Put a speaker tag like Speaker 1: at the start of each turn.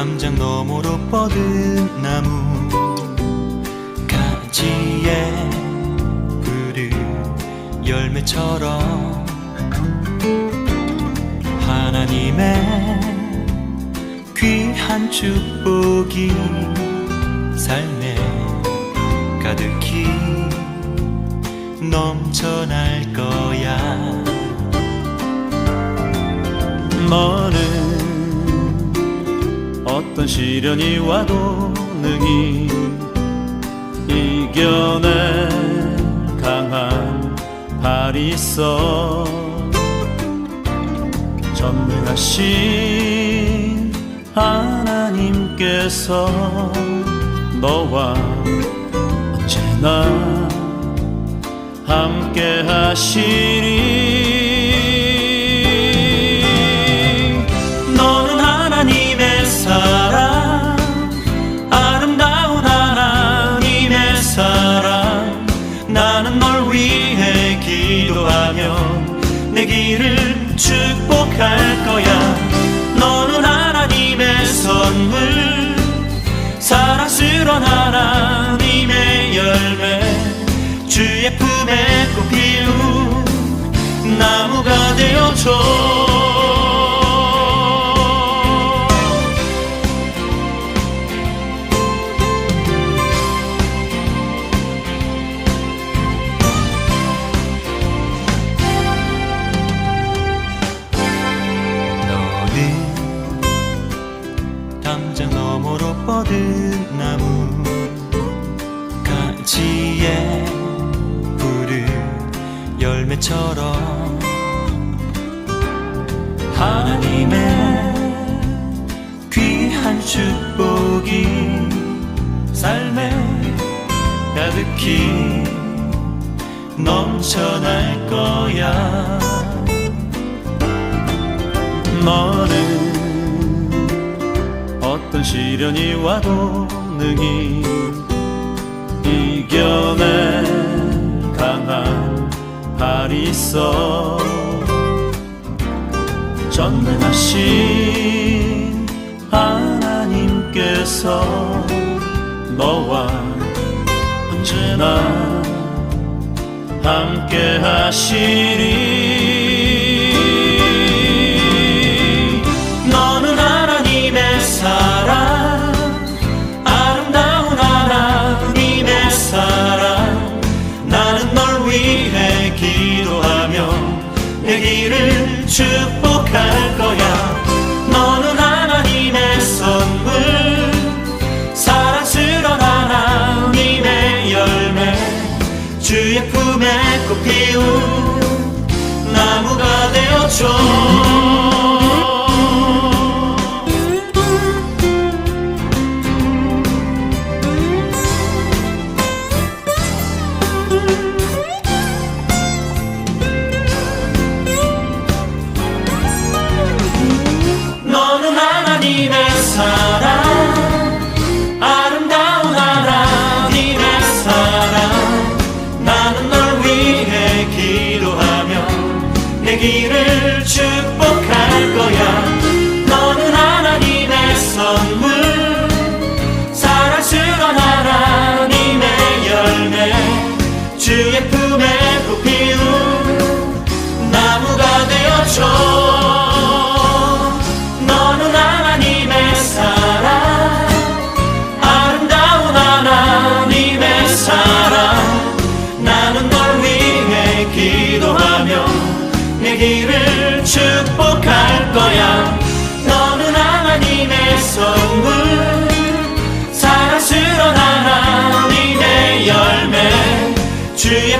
Speaker 1: 담장 너머로 뻗은 나무 가지에 푸르 열매처럼 하나님의 귀한 축복이 삶에 가득히 넘쳐날 거야. 어떤 시련이 와도 능히 이겨낼 강한 발이 있어. 전능하신 하나님께서 너와 언제나 함께 하시리 축복할 거야. 너는 하나님의 선물. 사랑스런 하나님의 열매. 주의 품에 꽃 피운 나무가 되어줘 뻗은 나무 가지에 푸르 열매처럼 하나님의 귀한 축복이 삶에 가득히 넘쳐날 거야. 너는 어떤 시련이 와도 능히 이겨낼 강한 발이 있어. 전능하신 하나님께서 너와 언제나 함께 하시리 꽃 피운 나무가 되어줘 너는 하나님의 사랑 기도하며 내 길을 축 선물 사랑스런 하나님의 열매 주의